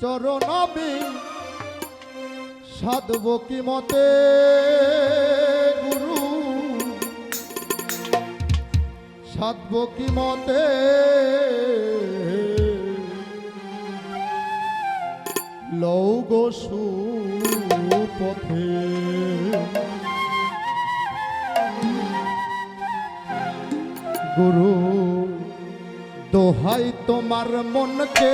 চরণামি সাধব কি মতে, গুরু? সাধব কি মতে? লৌগ সুপথে। গুরু, দোহাই তোমার মনকে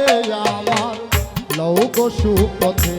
আমার লৌগ সুপথে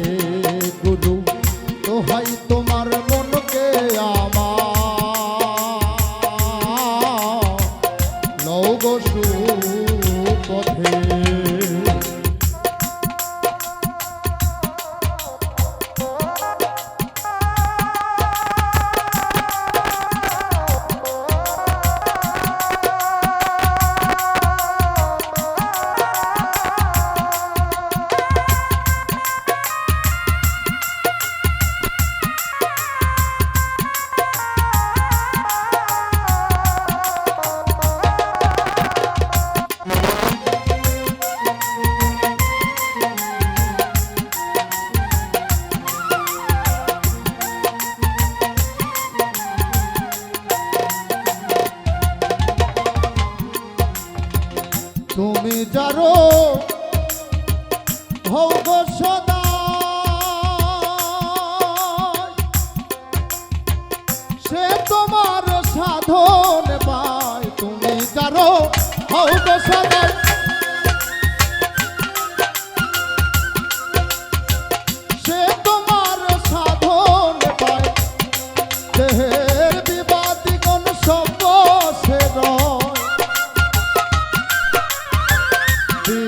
যারো ভৌগ সদা সে তোমার সাধন পায় তুমি যারো ভৌগ সদা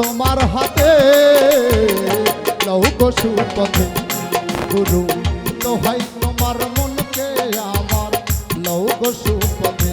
তোমার হাতে লৌক সুপথে গুরু দোহাই তোমার মনকে আমার লৌক সুপথে।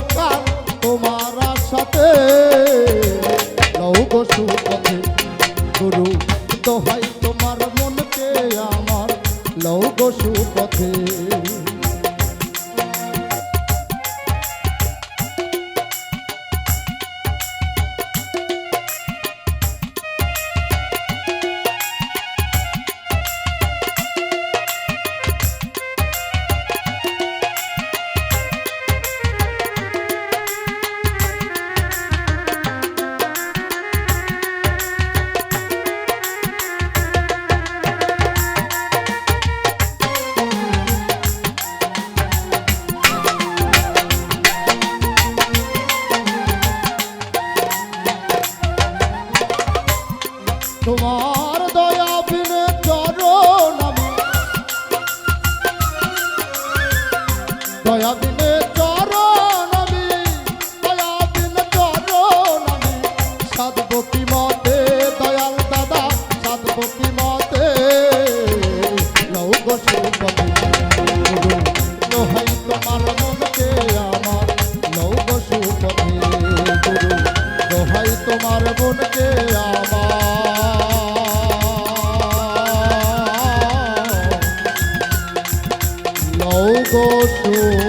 আমার লৌগ সুপথে। দয়া বিনে চরণ আমি দয়া বিনে চরণ আমি। সাধবতী মতে, দয়াল দাদা সাধবতী মতে? লৌক সুপতি